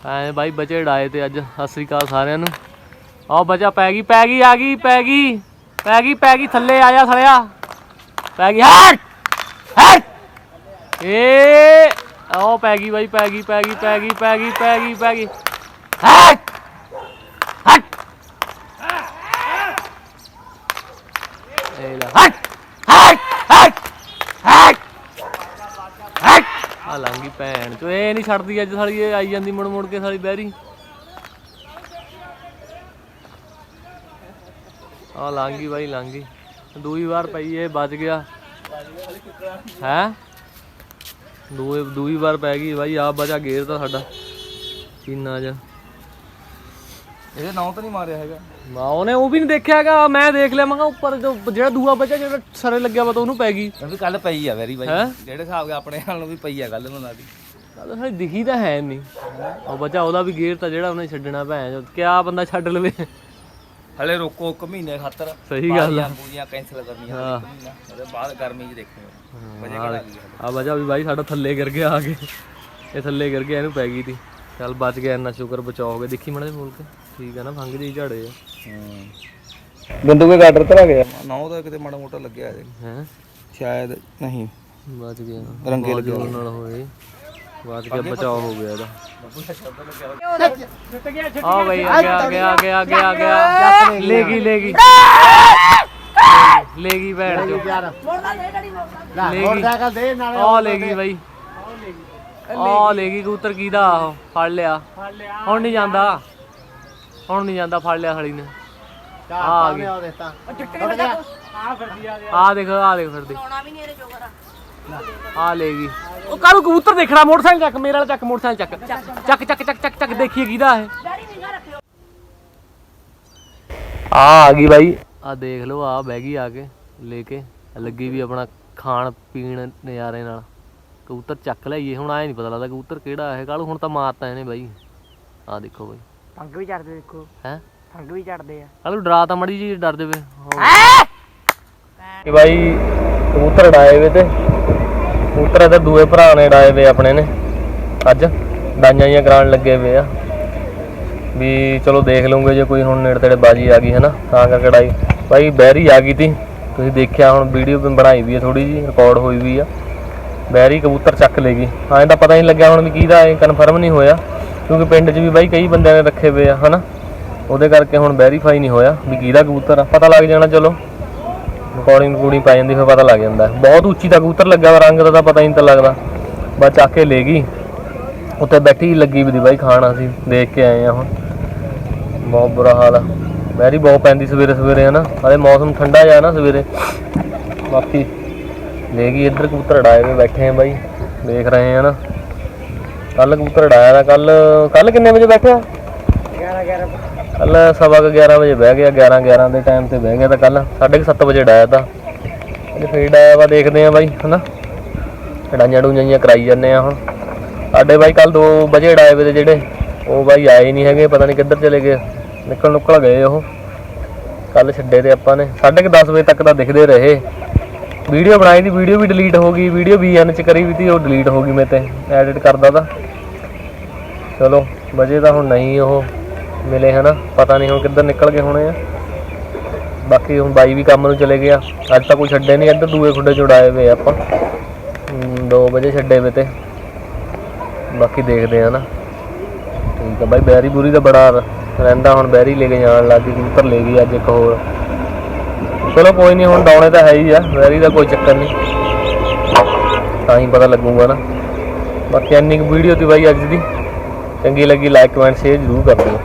ਐ ਬਾਈ ਬਚੇ ਡਾਏ ਤੇ ਅੱਜ ਸਤਿ ਸ੍ਰੀ ਅਕਾਲ ਸਾਰਿਆਂ ਨੂੰ ਆਹ ਬਚਾ ਪੈ ਗਈ ਪੈ ਗਈ ਆ ਗਈ ਪੈ ਗਈ ਪੈ ਗਈ ਪੈ ਗਈ ਥੱਲੇ ਆ ਜਾ ਸੜਿਆ ਪੈ ਗਈ ਹਟ ਹਟ ਏ ਆਹ ਪੈ ਗਈ ਬਾਈ ਪੈ ਗਈ ਪੈ ਗਈ ਪੈ ਗਈ ਪੈ ਗਈ ਪੈ ਗਈ ਪੈ ਗਈ ਹਟ ਹਟ ਇਹ ਲੈ ਹਟ ਹਟ ਹਟ ਹਟ ਹਟ ਆ ਲੰਗੀ ਭੈਣ ਚੋ ਇਹ ਨਹੀਂ ਛੱਡਦੀ ਅੱਜ ਸਾਲੀ ਇਹ ਆਈ ਜਾਂਦੀ ਮੁੜ ਮੁੜ ਕੇ ਸਾਲੀ ਬਹਿਰੀ। ਆ ਲੰਗੀ ਬਾਈ ਲੰਗੀ ਦੂਈ ਵਾਰ ਪਈ ਇਹ ਬਚ ਗਿਆ। ਹੈ? ਦੂਏ, ਦੂਈ ਵਾਰ ਪੈ ਗਈ ਬਾਈ ਆ ਬਚਾ ਗੇਰ ਤਾਂ ਸਾਡਾ। ਕਿੰਨਾ ਜਾ ਇਹਦੇ ਨਾਂ ਤਾਂ ਨਹੀਂ ਮਾਰਿਆ ਹੈਗਾ। ਮਾ ਉਹਨੇ ਉਹ ਵੀ ਨਹੀਂ ਦੇਖਿਆ ਹੈਗਾ। ਮੈਂ ਦੇਖ ਲਿਆ ਮੈਂ ਕਿਹਾ ਉੱਪਰ ਜੋ ਜਿਹੜਾ ਦੂਆ ਬਚਾ ਜਿਹੜਾ ਸਰੇ ਲੱਗਿਆ ਵਾ ਤਾਂ ਉਹਨੂੰ ਪੈ ਗਈ। ਇਹ ਵੀ ਕੱਲ ਪਈ ਆ ਵੈਰੀ ਬਾਈ। ਹੈਂ? ਜਿਹੜੇ ਹਿਸਾਬ ਦੇ ਆਪਣੇ ਨਾਲ ਨੂੰ ਵੀ ਪਈ ਆ ਗੱਲ ਨੂੰ ਲਾਦੀ ਕੱਲ ਸਾਡੀ ਦਿਖੀ ਤਾਂ ਹੈ ਨਹੀਂ। ਉਹ ਬਚਾ ਉਹਦਾ ਵੀ ਗੇਰ ਤਾਂ ਜਿਹੜਾ ਉਹਨੇ ਛੱਡਣਾ ਭੈਣ ਕਿਆ ਬੰਦਾ ਛੱਡ ਲਵੇ। ਹਲੇ ਰੋਕੋ ਇੱਕ ਮਹੀਨੇ ਖਾਤਰ। ਸਹੀ ਗੱਲ ਆ। ਪੂਰੀਆਂ ਕੈਂਸਲ ਕਰਨੀਆਂ ਹਲੇ ਇੱਕ ਮਹੀਨਾ। ਉਹਦੇ ਬਾਅਦ ਗਰਮੀ 'ਚ ਦੇਖਿਓ ਵਜੇ ਕਿਹੜਾ ਗਈ ਆ ਬਚਾ ਵੀ ਬਾਈ ਸਾਡਾ ਥੱਲੇ ਗਿਰ ਗਿਆ ਆ ਕੇ। ਇਹ ਥੱਲੇ ਗਿਰ ਗਿਆ ਇਹਨੂੰ ਪੈ ਗਈ ਤੀ। ਚੱਲ ਬਚ ਗਿਆ ਇੰਨਾ ਸ਼ੁਕਰ ਬਚਾਓ ਹੋ ਗਿਆ ਦੇਖੀ ਮੜੇ ਬੋਲ ਕੇ। ਠੀਕ ਆ ਨਾ ਫੰਗ ਜੀ ਝਾੜੇ ਆ। ਹੂੰ। ਬਿੰਦੂ ਕੇ ਗਾਡਰ ਤੇ ਗਿਆ? ਨਾ ਉਹਦਾ ਕਿਤੇ ਮਾੜਾ ਮੋਟਾ ਲੱਗਿਆ ਹੈ ਹੈ? ਸ਼ਾਇਦ ਨਹੀਂ। ਬਚ ਗਿਆ। ਰੰਗੇ ਜ਼ੋਰ ਨਾਲ ਹੋਏ। ਬਚ ਗਿਆ ਬਚਾਓ ਹੋ ਗਿਆ ਇਹਦਾ। ਆ ਬਈ ਆ ਗਿਆ ਆ ਗਿਆ ਆ ਗਿਆ ਆ ਗਿਆ ਆ ਗਿਆ। ਲੈ ਗਈ ਲੈ ਗਈ। ਲੈ ਗਈ। ਭੈਣ ਚੋ। ਲੈ ਗਈ ਦੇ ਨਾਲ ਆ ਲੈ ਗਈ ਬਾਈ। ਆ ਲੈ ਗਈ। ਕਬੂਤਰ ਕੀਦਾ ਆਹ ਫੜ ਲਿਆ। ਹੁਣ ਨਹੀਂ ਜਾਂਦਾ। ਹੁਣ ਨਹੀਂ ਜਾਂਦਾ ਫੜ ਲਿਆ ਹਲੀ ਨੇ। ਆ ਗਈ। ਉਹ ਦਿੱਤਾ ਆ। ਦੇਖ ਆ ਦੇਖ ਫਿਰਦੀ। ਆ। ਲੈ। ਗਈ। ਉਹ ਕਾਹਨੂੰ ਕਬੂਤਰ ਦੇਖਣਾ ਮੋਟਰਸਾਈਕਲ ਚੱਕ ਮੇਰੇ ਵਾਲਾ ਚੱਕ ਮੋਟਰਸਾਈਕਲ ਚੱਕ। ਚੱਕ ਚੱਕ ਚੱਕ। ਚੱਕ ਚੱਕ ਦੇਖੀਏ ਕਿਹਦਾ ਹੈ ਆ ਆ ਗਈ ਬਾਈ। ਆ ਦੇਖ ਲਓ ਆ ਬਹਿ ਗਈ ਆ ਕੇ ਲੈ ਕੇ। ਲੱਗੀ ਵੀ ਆਪਣਾ ਖਾਣ ਪੀਣ ਨਜ਼ਾਰੇ ਨਾਲ। ਕਬੂਤਰ ਚੱਕ ਲਈਏ ਹੁਣ ਆਏ ਨਹੀਂ ਪਤਾ ਲੱਗਦਾ ਕਬੂਤਰ ਕਿਹੜਾ ਹੈ ਕੱਲ ਹੁਣ ਤਾਂ ਮਾਰਤਾ ਇਹਨੇ ਬਾਈ। ਆ ਦੇਖੋ ਬਾਈ। ਪੰਗ ਵੀ ਚੜਦੇ ਦੇਖੋ। ਹੈ? ਪੰਗ ਵੀ ਚੜਦੇ ਆ। ਕੱਲ ਡਰਾ ਤਾਂ ਮੜੀ ਜੀ ਡਰ ਦੇਵੇ ਕਿ ਬਾਈ ਕਬੂਤਰ ਡਾਏ ਵੇ ਤੇ। ਕਬੂਤਰ ਤੇ ਦੂਏ ਭਰਾ ਨੇ ਡਾਏ ਵੇ ਆਪਣੇ ਨੇ। ਅੱਜ ਡਾਈਆਂ ਜੀਆਂ ਕਰਾਉਣ ਲੱਗੇ ਵੇ ਆ। ਵੀ ਚਲੋ ਦੇਖ ਲਵਾਂਗੇ ਜੇ ਕੋਈ ਹੁਣ ਨੇੜੇ ਤੇੜੇ ਬਾਜੀ ਆ ਗਈ ਹੈ ਨਾ ਤਾਂ ਕਰਕੇ ਡਾਈ। ਬਾਈ ਬੈਰੀ ਆ ਗਈ ਤੀ। ਤੁਸੀਂ ਦੇਖਿਆ ਹੁਣ ਵੀਡੀਓ ਵੀ ਬਣਾਈ ਵੀ ਹੈ ਥੋੜੀ ਜੀ ਰਿਕਾਰਡ ਹੋਈ ਵੀ ਆ। ਬੈਰੀ ਕਬੂਤਰ ਚੱਕ ਲੈ ਗਈ ਐਂ ਤਾਂ ਪਤਾ ਨਹੀਂ ਲੱਗਿਆ ਹੁਣ ਵੀ ਕਿਹਦਾ ਹੈ ਕਨਫਰਮ ਨਹੀਂ ਹੋਇਆ। ਕਿਉਂਕਿ ਪਿੰਡ 'ਚ ਵੀ ਬਾਈ ਕਈ ਬੰਦਿਆਂ ਨੇ ਰੱਖੇ ਵੇ ਆ, ਹਨਾ? ਉਹਦੇ ਕਰਕੇ ਹੁਣ ਵੈਰੀਫਾਈ ਨਹੀਂ ਹੋਇਆ ਵੀ ਕਿਹਦਾ ਕਬੂਤਰ ਆ। ਪਤਾ ਲੱਗ ਜਾਣਾ, ਚਲੋ। ਰਿਕਾਰਡਿੰਗ ਰਿਕੂਡਿੰਗ ਪਾ ਜਾਂਦੀ, ਫਿਰ ਪਤਾ ਲੱਗ ਜਾਂਦਾ। ਬਹੁਤ ਉੱਚੀ ਦਾ ਕਬੂਤਰ ਲੱਗਾ ਵਾ, ਰੰਗ ਦਾ ਤਾਂ ਪਤਾ ਹੀ ਨਹੀਂ ਤਾਂ ਲੱਗਦਾ। ਬਸ ਚੱਕ ਕੇ ਲੈ ਗਈ ਉੱਤੇ ਬੈਠੀ ਲੱਗੀ ਵੀ ਦੀ ਬਾਈ ਖਾਣਾ, ਅਸੀਂ ਦੇਖ ਕੇ ਆਏ ਆ ਹੁਣ। ਬਹੁਤ ਬੁਰਾ ਹਾਲ ਆ। ਵੈਰੀ ਬਹੁਤ ਪੈਂਦੀ ਸਵੇਰੇ ਸਵੇਰੇ ਹਨਾ? ਹਾਲੇ ਮੌਸਮ ਠੰਡਾ ਜਿਹਾ ਨਾ ਸਵੇਰੇ। ਬਾਕੀ ਲੈ ਗਈ ਇੱਧਰ ਕਬੂਤਰ ਡਾਏ ਵੇ ਬੈਠੇ ਆ ਬਾਈ, ਦੇਖ ਰਹੇ ਆ ਨਾ। ਕੱਲ ਕਬੂਤਰ ਡਾਇਆ ਦਾ ਕੱਲ ਕੱਲ ਕਿੰਨੇ ਵਜੇ ਬੈਠਿਆ? 11 11 ਕੱਲ ਸਵਾ ਕੁ 11 ਵਜੇ ਬਹਿ ਗਿਆ 11 11 ਦੇ ਟਾਈਮ ਤੇ ਬਹਿ ਗਿਆ ਤਾਂ ਕੱਲ 7:30 ਵਜੇ ਡਾਇਆ ਤਾਂ। ਅੱਜ ਫੇਰ ਡਾਇਆ ਵਾ ਦੇਖਦੇ ਆ ਬਾਈ, ਹਨਾ? ਡਾਈਆਂ ਡੂਈਆਂ ਕਰਾਈ ਜਾਂਦੇ ਆ ਹੁਣ। ਸਾਡੇ ਬਾਈ ਕੱਲ 2 ਵਜੇ ਡਾਏ ਵੇ ਜਿਹੜੇ, ਉਹ ਬਾਈ ਆਏ ਨਹੀਂ ਹੈਗੇ, ਪਤਾ ਨਹੀਂ ਕਿੱਧਰ ਚਲੇ ਗਏ। ਨਿਕਲ ਨੁਕਲ ਗਏ ਉਹ। ਕੱਲ ਛੱਡੇ ਤੇ ਆਪਾਂ ਨੇ। 10:30 ਵਜੇ ਤੱਕ ਤਾਂ ਦਿਖਦੇ ਰਹੇ। ਵੀਡੀਓ ਬਣਾਈ ਦੀ ਵੀਡੀਓ ਵੀ ਡਿਲੀਟ ਹੋ ਗਈ, ਵੀਡੀਓ ਵੀ ਐਨ ਚ ਕਰੀ ਵੀ ਤੀ, ਉਹ ਡਿਲੀਟ ਹੋ ਗਈ ਮੈਂ ਤੇ ਐਡਿਟ ਕਰਦਾ ਤਾਂ। ਚਲੋ, ਵਜੇ ਤਾਂ ਹੁਣ ਨਹੀਂ ਉਹ ਮਿਲੇ ਹਨਾ, ਪਤਾ ਨਹੀਂ ਹੁਣ ਕਿੱਧਰ ਨਿਕਲ ਗਏ ਹੋਣੇ ਆ। ਬਾਕੀ ਹੁਣ ਬਾਈ ਵੀ ਕੰਮ ਨੂੰ ਚਲੇ ਗਿਆ, ਅੱਜ ਤਾਂ ਕੋਈ ਛੱਡੇ ਨਹੀਂ, ਇੱਧਰ ਦੂਏ ਖੁੱਡੇ ਚੁੜਾਏ ਵੇ ਆਪਾਂ। 2 ਵਜੇ ਛੱਡੇ ਵੇ ਤੇ। ਬਾਕੀ ਦੇਖਦੇ ਆ ਨਾ। ਠੀਕ ਆ ਬਾਈ, ਬੈਰੀ ਬੂਰੀ ਦਾ ਬੜਾ ਰਹਿੰਦਾ ਹੁਣ, ਬੈਰੀ ਲੈ ਕੇ ਜਾਣ ਲੱਗ ਗਈ ਕਬੂਤਰ ਲੈ ਗਈ ਅੱਜ ਇੱਕ ਹੋਰ। ਚਲੋ ਕੋਈ ਨਹੀਂ ਹੁਣ ਡਾਉਣੇ ਤਾਂ ਹੈ ਹੀ ਆ ਬੈਰੀ ਦਾ ਕੋਈ ਚੱਕਰ ਨਹੀਂ ਤਾਂ ਹੀ ਪਤਾ ਲੱਗੂਗਾ ਨਾ। ਬਾਕੀ ਇੰਨੀ ਕੁ ਵੀਡੀਓ ਦੀ ਬਾਈ ਅੱਜ ਦੀ। ਚੰਗੀ ਲੱਗੀ ਲਾਈਕ ਕਮੈਂਟ ਸ਼ੇਅਰ ਜ਼ਰੂਰ ਕਰ ਦਿਓ।